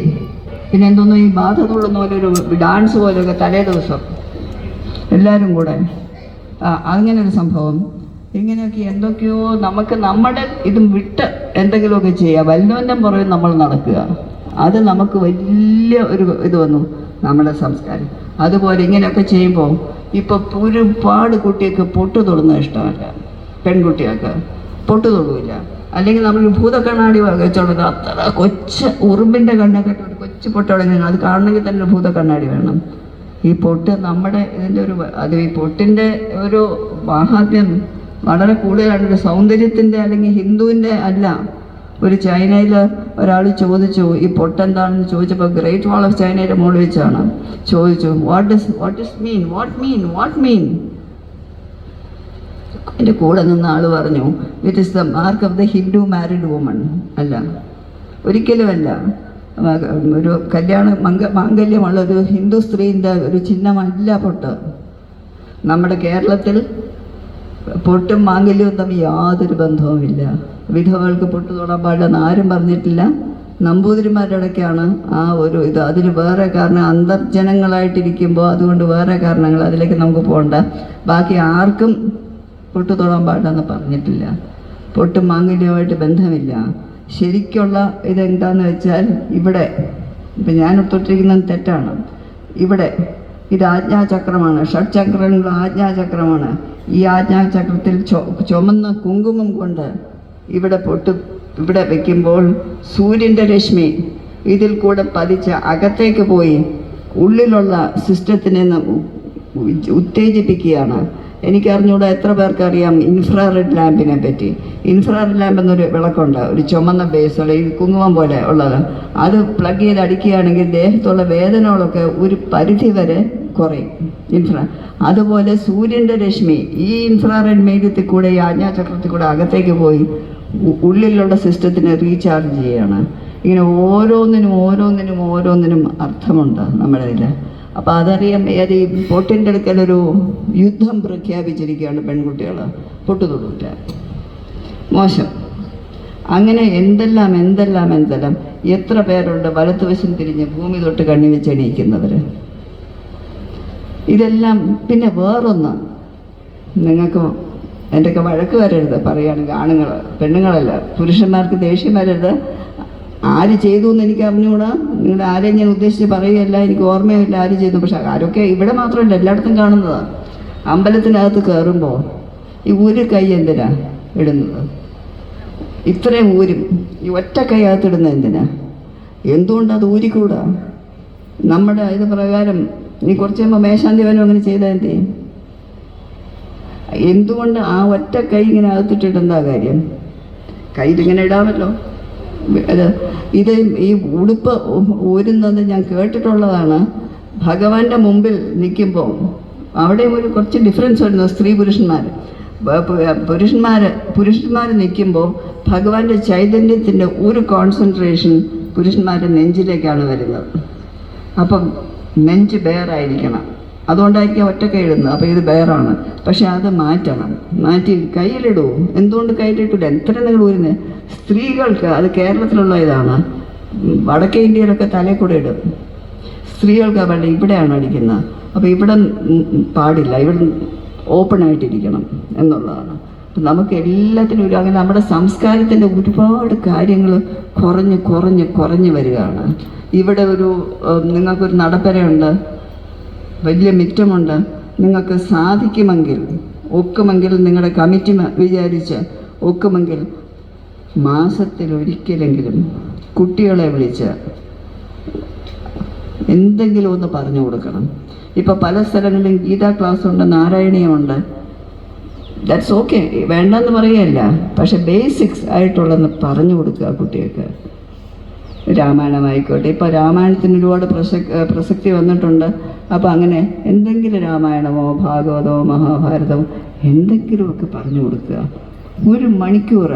പിന്നെ എന്തോന്നു ഈ ബാധ തുള്ളുന്ന പോലെ ഒരു ഡാൻസ് പോലെയൊക്കെ തലേ ദിവസം. എല്ലാവരും കൂടെ. ആ, അങ്ങനെ ഒരു സംഭവം. ഇങ്ങനെയൊക്കെ എന്തൊക്കെയോ നമുക്ക് നമ്മുടെ ഇതും വിട്ട് എന്തെങ്കിലുമൊക്കെ ചെയ്യുക വല്ലവന്റെ പുറകെ നമ്മൾ നടക്കുക. അത് നമുക്ക് വലിയ ഒരു ഇത് വന്നു നമ്മുടെ സംസ്കാരം. അതുപോലെ ഇങ്ങനെയൊക്കെ ചെയ്യുമ്പോൾ ഇപ്പോൾ ഒരുപാട് കുട്ടികൾക്ക് പൊട്ടു തൊടുന്നത് ഇഷ്ടമല്ല. പെൺകുട്ടികൾക്ക് പൊട്ടു തൊടുവില്ല അല്ലെങ്കിൽ നമ്മൾ ഭൂതക്കണ്ണാടി വെച്ചോളൂ അത്ര കൊച്ച് ഉറുമ്പിന്റെ കണ്ണൊക്കെ കൊച്ചു പൊട്ടുടങ്ങി അത് കാണണമെങ്കിൽ തന്നെ ഒരു ഭൂതക്കണ്ണാടി വേണം. ഈ പൊട്ട് നമ്മുടെ ഇതിന്റെ ഒരു അത് ഈ പൊട്ടിന്റെ ഒരു മാഹാത്മ്യം വളരെ കൂടുതലാണ് ഒരു സൗന്ദര്യത്തിന്റെ അല്ലെങ്കിൽ ഹിന്ദുവിന്റെ അല്ല ഒരു ചൈനയിൽ ഒരാൾ ചോദിച്ചു ഈ പൊട്ടെന്താണെന്ന് ചോദിച്ചപ്പോൾ ഗ്രേറ്റ് വാൾ ഓഫ് ചൈനയുടെ മുകളിൽ വെച്ചാണ് ചോദിച്ചു what is what is mean what mean what mean എന്റെ കൂടെ നിന്ന ആൾ പറഞ്ഞു it is the mark of the Hindu married woman അല്ല ഒരിക്കലുമല്ല ഒരു കല്യാണ മംഗ മാംഗല്യമുള്ള ഒരു ഹിന്ദു സ്ത്രീന്റെ ഒരു ചിഹ്നമല്ല പൊട്ട്. നമ്മുടെ കേരളത്തിൽ പൊട്ടും മാംഗല്യവും തമ്മിൽ യാതൊരു ബന്ധവുമില്ല. വിധവകൾക്ക് പൊട്ട് തൊടാൻ പാടില്ലെന്ന് ആരും പറഞ്ഞിട്ടില്ല. നമ്പൂതിരിമാരുടെ ഇടയ്ക്കാണ് ആ ഒരു ഇത്. അതിന് വേറെ കാരണം അന്തർജനങ്ങളായിട്ടിരിക്കുമ്പോൾ അതുകൊണ്ട് വേറെ കാരണങ്ങൾ അതിലേക്ക് നമുക്ക് പോകണ്ട. ബാക്കി ആർക്കും പൊട്ട് തൊടാൻ പാടില്ലെന്ന് പറഞ്ഞിട്ടില്ല. പൊട്ടും മാംഗല്യവുമായിട്ട് ബന്ധമില്ല. ശരിക്കുള്ള ഇതെന്താന്ന് വെച്ചാൽ ഇവിടെ ഇപ്പം ഞാൻ തൊട്ടിരിക്കുന്നത് തെറ്റാണ്. ഇവിടെ ഇത് ആജ്ഞാചക്രമാണ് ഷഡ്ചക്രങ്ങൾ ആജ്ഞാചക്രമാണ്. ഈ ആജ്ഞാചക്രത്തിൽ ചുമന്ന കുങ്കുമം കൊണ്ട് ഇവിടെ പൊട്ട് ഇവിടെ വെക്കുമ്പോൾ സൂര്യന്റെ രശ്മി ഇതിൽ കൂടെ പതിച്ച് അകത്തേക്ക് പോയി ഉള്ളിലുള്ള സിസ്റ്റത്തിനെ ഉത്തേജിപ്പിക്കുകയാണ്. എനിക്കറിഞ്ഞൂടെ എത്ര പേർക്കറിയാം ഇൻഫ്രാറെഡ് ലാമ്പിനെ പറ്റി. ഇൻഫ്രാറെഡ് ലാമ്പ് എന്നൊരു വിളക്കുണ്ട് ഒരു ചുമന്ന ബേസുള്ള ഈ കുങ്കുമം പോലെ ഉള്ളത്. അത് പ്ലഗ് ചെയ്ത് അടിക്കുകയാണെങ്കിൽ ദേഹത്തുള്ള വേദനകളൊക്കെ ഒരു പരിധി വരെ കുറയും. ഇൻഫ്രാ അതുപോലെ സൂര്യന്റെ രശ്മി ഈ ഇൻഫ്രാറെഡ് മേഘത്തിൽ കൂടെ ഈ ആജ്ഞാചക്രത്തിൽ കൂടെ അകത്തേക്ക് പോയി ഉള്ളിലുള്ള സിസ്റ്റത്തിനെ റീചാർജ് ചെയ്യുകയാണ് ഇങ്ങനെ ഓരോന്നിനും ഓരോന്നിനും ഓരോന്നിനും അർത്ഥമുണ്ട് നമ്മുടെ ഇതിൽ അപ്പോൾ അതറിയാൻ ഏത് ഈ പൊട്ടിന്റെ അടുക്കലൊരു യുദ്ധം പ്രഖ്യാപിച്ചിരിക്കുകയാണ് പെൺകുട്ടികൾ പൊട്ടു തൊടില്ല മോശം. അങ്ങനെ എന്തെല്ലാം എന്തെല്ലാം എന്തെല്ലാം എത്ര പേരുണ്ട് വലത്തുവശം തിരിഞ്ഞ് ഭൂമി തൊട്ട് കണ്ണി വെച്ച് എണീക്കുന്നവർ ഇതെല്ലാം പിന്നെ വേറൊന്ന്. നിങ്ങൾക്ക് എന്റെയൊക്കെ വഴക്ക് വരരുത് പറയുകയാണെങ്കിൽ ആണുങ്ങൾ പെണ്ണുങ്ങളല്ല പുരുഷന്മാർക്ക് ദേഷ്യം വരരുത്. ആര് ചെയ്തു എന്ന് എനിക്ക് അറിഞ്ഞുകൂടാ. നിങ്ങളുടെ ആരെയും ഞാൻ ഉദ്ദേശിച്ച് പറയുകയല്ല എനിക്ക് ഓർമ്മയില്ല ആര് ചെയ്തു. പക്ഷെ ആരൊക്കെ ഇവിടെ മാത്രമല്ല എല്ലായിടത്തും കാണുന്നതാണ് അമ്പലത്തിനകത്ത് കയറുമ്പോൾ ഈ ഒരു കൈ എന്തിനാ ഇടുന്നത്? ഇത്രയും ഊരും ഈ ഒറ്റ കൈ അകത്തിടുന്നത് എന്തിനാ? എന്തുകൊണ്ട് അത് ഊരിക്കൂടാ? നമ്മുടെ ഇത് പ്രകാരം നീ കുറച്ച് കഴിയുമ്പോൾ മേശാന്തി വനും അങ്ങനെ ചെയ്താൽ എന്ത് ചെയ്യും? എന്തുകൊണ്ട് ആ ഒറ്റ കൈ ഇങ്ങനെ അകത്തിട്ടിട്ട് എന്താ കാര്യം? കയ്യിലിങ്ങനെ ഇടാമല്ലോ. അത് ഇത് ഈ ഉടുപ്പ് ഊരുന്നത് ഞാൻ കേട്ടിട്ടുള്ളതാണ്. ഭഗവാന്റെ മുമ്പിൽ നിൽക്കുമ്പോൾ അവിടെ ഒരു കുറച്ച് ഡിഫറൻസ് വരുന്നു സ്ത്രീ പുരുഷന്മാർ. പുരുഷന്മാർ പുരുഷന്മാർ നിൽക്കുമ്പോൾ ഭഗവാന്റെ ചൈതന്യത്തിന്റെ ഒരു കോൺസെൻട്രേഷൻ പുരുഷന്മാരുടെ നെഞ്ചിലേക്കാണ് വരുന്നത്. അപ്പം നെഞ്ച് ബെയറായിരിക്കണം അതുകൊണ്ടായിരിക്കും ഒറ്റയ്ക്ക് എഴുതുന്നത് അപ്പോൾ ഇത് ബെയറാണ് പക്ഷെ അത് മാറ്റണം. മാറ്റി കയ്യിലിടൂ. എന്തുകൊണ്ട് കയ്യിലിട്ടില്ല എത്ര നിങ്ങൾ ഊരുന്നത് സ്ത്രീകൾക്ക് അത് കേരളത്തിലുള്ള ഇതാണ്. വടക്കേ ഇന്ത്യയിലൊക്കെ തലയിൽ കൂടെ ഇടും. സ്ത്രീകൾക്ക് വേണ്ട ഇവിടെയാണ് അടിക്കുന്നത്. അപ്പോൾ ഇവിടെ പാടില്ല. ഇവിടെ ഓപ്പൺ ആയിട്ടിരിക്കണം എന്നുള്ളതാണ്. നമുക്ക് എല്ലാത്തിനും ഒരു അങ്ങനെ നമ്മുടെ സംസ്കാരത്തിന്റെ ഒരുപാട് കാര്യങ്ങൾ കുറഞ്ഞ് കുറഞ്ഞ് കുറഞ്ഞ് വരികയാണ്. ഇവിടെ ഒരു നിങ്ങൾക്കൊരു നടപ്പരയുണ്ട്. വലിയ മിറ്റമുണ്ട്. നിങ്ങൾക്ക് സാധിക്കുമെങ്കിൽ ഒക്കുമെങ്കിൽ നിങ്ങളുടെ കമ്മിറ്റി വിചാരിച്ച് ഒക്കുമെങ്കിൽ മാസത്തിൽ ഒരിക്കലെങ്കിലും കുട്ടികളെ വിളിച്ച് എന്തെങ്കിലും ഒന്ന് പറഞ്ഞു കൊടുക്കണം. ഇപ്പോൾ പല സ്ഥലങ്ങളിലും ഗീതാ ക്ലാസ് ഉണ്ട് നാരായണീയമുണ്ട്. ദാറ്റ്സ് ഓക്കെ വേണ്ടെന്ന് പറയുകയല്ല. പക്ഷെ ബേസിക്സ് ആയിട്ടുള്ളതെന്ന് പറഞ്ഞു കൊടുക്കുക കുട്ടികൾക്ക്. രാമായണമായിക്കോട്ടെ. ഇപ്പോൾ രാമായണത്തിന് ഒരുപാട് പ്രസക് പ്രസക്തി വന്നിട്ടുണ്ട്. അപ്പോൾ അങ്ങനെ എന്തെങ്കിലും രാമായണമോ ഭാഗവതമോ മഹാഭാരതമോ എന്തെങ്കിലുമൊക്കെ പറഞ്ഞു കൊടുക്കുക. ഒരു മണിക്കൂർ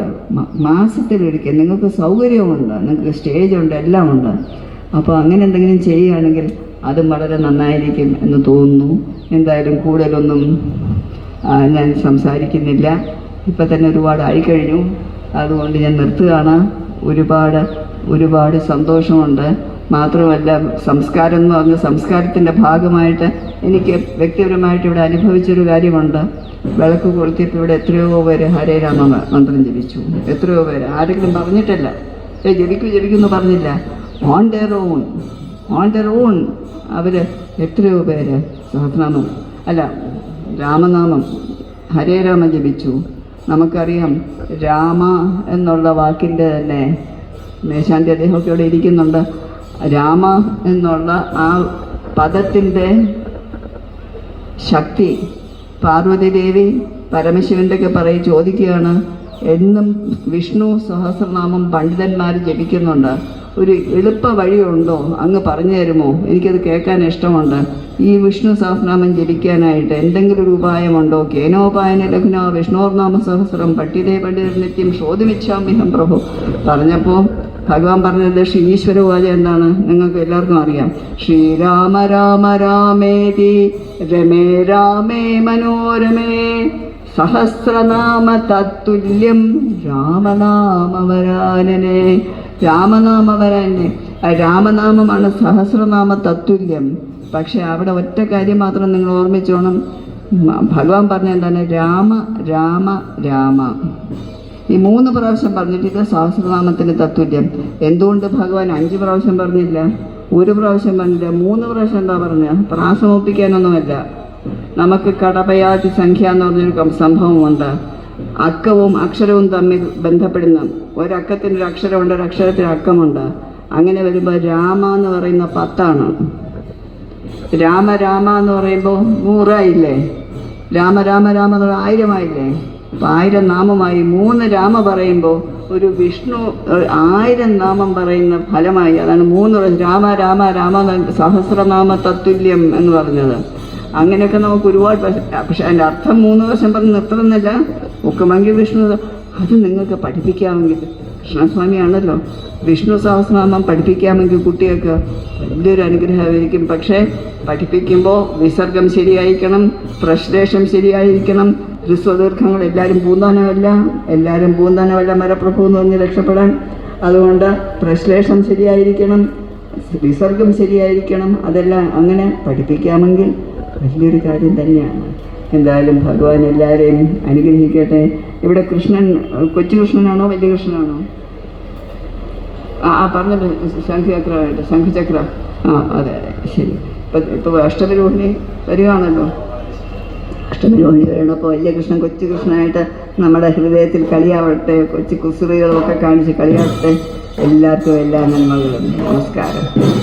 മാസത്തിലൊരിക്കൽ നിങ്ങൾക്ക് സൗകര്യമുണ്ട്. നിങ്ങൾക്ക് സ്റ്റേജ് ഉണ്ട് എല്ലാം ഉണ്ട് അപ്പോൾ അങ്ങനെ എന്തെങ്കിലും ചെയ്യുകയാണെങ്കിൽ അതും വളരെ നന്നായിരിക്കും എന്ന് തോന്നുന്നു. എന്തായാലും കൂടുതലൊന്നും ഞാൻ സംസാരിക്കുന്നില്ല. ഇപ്പം തന്നെ ഒരുപാട് ആയിക്കഴിഞ്ഞു അതുകൊണ്ട് ഞാൻ നിർത്തുകയാണ്. ഒരുപാട് ഒരുപാട് സന്തോഷമുണ്ട്. മാത്രമല്ല സംസ്കാരം എന്ന് പറഞ്ഞ സംസ്കാരത്തിന്റെ ഭാഗമായിട്ട് എനിക്ക് വ്യക്തിപരമായിട്ട് ഇവിടെ അനുഭവിച്ചൊരു കാര്യമുണ്ട്. വിളക്ക് കൊളുത്തിയപ്പോൾ ഇവിടെ എത്രയോ പേര് ഹരേ രാമ മന്ത്രം ജപിച്ചു. എത്രയോ പേര്. ആരെങ്കിലും പറഞ്ഞിട്ടല്ല. ഏ ജപിക്കൂ ജപിക്കൂ എന്ന് പറഞ്ഞില്ല. On the on on the on അവർ എത്രയോ പേര്. സഹസ്രനാമം അല്ല രാമനാമം. ഹരേ രാമ ജപിച്ചു. നമുക്കറിയാം രാമ എന്നുള്ള വാക്കിന്റെ തന്നെ മേശാന്തി അദ്ദേഹമൊക്കെ ഇവിടെ ഇരിക്കുന്നുണ്ട്. രാമ എന്നുള്ള ആ പദത്തിന്റെ ശക്തി പാർവതി ദേവി പരമശിവന്റെ ഒക്കെ പറയും ചോദിക്കുകയാണ്. എന്നും വിഷ്ണു സഹസ്രനാമം പണ്ഡിതന്മാർ ജപിക്കുന്നുണ്ട്. ഒരു എളുപ്പ വഴിയുണ്ടോ? അങ്ങ് പറഞ്ഞു തരുമോ? എനിക്കത് കേൾക്കാൻ ഇഷ്ടമുണ്ട്. ഈ വിഷ്ണു സഹസ്രനാമം ജപിക്കാനായിട്ട് എന്തെങ്കിലും ഒരു ഉപായമുണ്ടോ? കേനോപായന ലഘുന വിഷ്ണോർനാമ സഹസ്രം പട്ടിതേ പണ്ഡിതർ നിത്യം ശോധിമിച്ഛാമിഹം പ്രഭു. പറഞ്ഞപ്പോൾ ഭഗവാൻ പറഞ്ഞത് ശ്രീ ഈശ്വര ഉപാധി എന്താണ്? നിങ്ങൾക്ക് എല്ലാവർക്കും അറിയാം. ശ്രീരാമ രാമ രാമേതി രമേ രാമേ മനോരമേ സഹസ്രനാമ തത്തുല്യം രാമനാമവരാനനെ രാമനാമവരാനെ രാമനാമമാണ് സഹസ്രനാമ തത്തുല്യം. പക്ഷെ അവിടെ ഒറ്റ കാര്യം മാത്രം നിങ്ങൾ ഓർമ്മിച്ചോണം. ഭഗവാൻ പറഞ്ഞ എന്താണ്? രാമ രാമ രാമ. ഈ മൂന്ന് പ്രാവശ്യം പറഞ്ഞിട്ട് ഇത് സഹസ്രനാമത്തിന് തത്തുല്യം. എന്തുകൊണ്ട് ഭഗവാൻ അഞ്ച് പ്രാവശ്യം പറഞ്ഞില്ല? ഒരു പ്രാവശ്യം പറഞ്ഞില്ല. മൂന്ന് പ്രാവശ്യം എന്താ പറഞ്ഞ? പ്രാസമൊപ്പിക്കാനൊന്നുമല്ല നമുക്ക് കടപയാതി സംഖ്യ എന്ന് പറഞ്ഞൊരു സംഭവമുണ്ട്. അക്കവും അക്ഷരവും തമ്മിൽ ബന്ധപ്പെടുന്ന ഒരക്കത്തിന് ഒരു അക്ഷരമുണ്ട് ഒരു അക്ഷരത്തിന് അക്കമുണ്ട് അങ്ങനെ വരുമ്പോൾ രാമ എന്ന് പറയുന്ന പത്താണ്. രാമ രാമ എന്ന് പറയുമ്പോൾ നൂറായില്ലേ? രാമ രാമ രാമ എന്ന് പറയുമ്പോൾ ആയിരമായില്ലേ? അപ്പം ആയിരം നാമമായി. മൂന്ന് രാമ പറയുമ്പോൾ ഒരു വിഷ്ണു ആയിരം നാമം പറയുന്ന ഫലമായി. അതാണ് മൂന്ന് രാമ രാമ രാമ സഹസ്രനാമ തത്തുല്യം എന്ന് പറഞ്ഞത്. അങ്ങനെയൊക്കെ നമുക്ക് ഒരുപാട് പക്ഷെ- അതിന്റെ അർത്ഥം മൂന്ന് വർഷം പറഞ്ഞ് നിർത്തണമെന്നില്ല ഒക്കുമെങ്കിൽ വിഷ്ണു അത് നിങ്ങൾക്ക് പഠിപ്പിക്കാമെങ്കിൽ കൃഷ്ണസ്വാമിയാണല്ലോ. വിഷ്ണു സഹസ്രനാമം പഠിപ്പിക്കാമെങ്കിൽ കുട്ടികൾക്ക് വലിയൊരു അനുഗ്രഹമായിരിക്കും. പക്ഷേ പഠിപ്പിക്കുമ്പോൾ വിസർഗം ശരിയായിരിക്കണം പ്രശ്ലേഷം ശരിയായിരിക്കണം. ഹ്രസ്വദീർഘങ്ങൾ എല്ലാവരും പൂന്താനമല്ല എല്ലാവരും പൂന്താനമല്ല മരപ്രഭു എന്ന് പറഞ്ഞ് രക്ഷപ്പെടാൻ. അതുകൊണ്ട് പ്രശ്ലേഷം ശരിയായിരിക്കണം വിസർഗം ശരിയായിരിക്കണം അതെല്ലാം അങ്ങനെ പഠിപ്പിക്കാമെങ്കിൽ വലിയൊരു കാര്യം തന്നെയാണ്. എന്തായാലും ഭഗവാൻ എല്ലാവരെയും അനുഗ്രഹിക്കട്ടെ. ഇവിടെ കൃഷ്ണൻ കൊച്ചു കൃഷ്ണനാണോ വലിയ കൃഷ്ണനാണോ? ആ പറഞ്ഞല്ലോ. ശംഖചക്രമായിട്ട് ശംഖചക്ര. ആ അതെ അതെ ശരി. ഇപ്പം ഇപ്പോൾ അഷ്ടമിരോഹിണി വരികയാണല്ലോ. അഷ്ടമിരോഹിണി വരണപ്പോൾ വലിയ കൃഷ്ണൻ കൊച്ചു കൃഷ്ണനായിട്ട് നമ്മുടെ ഹൃദയത്തിൽ കളിയാവട്ടെ കൊച്ചു കുസൃതികളൊക്കെ കാണിച്ച് കളിയാവട്ടെ. എല്ലാവർക്കും എല്ലാ നന്മകളും. നമസ്കാരം.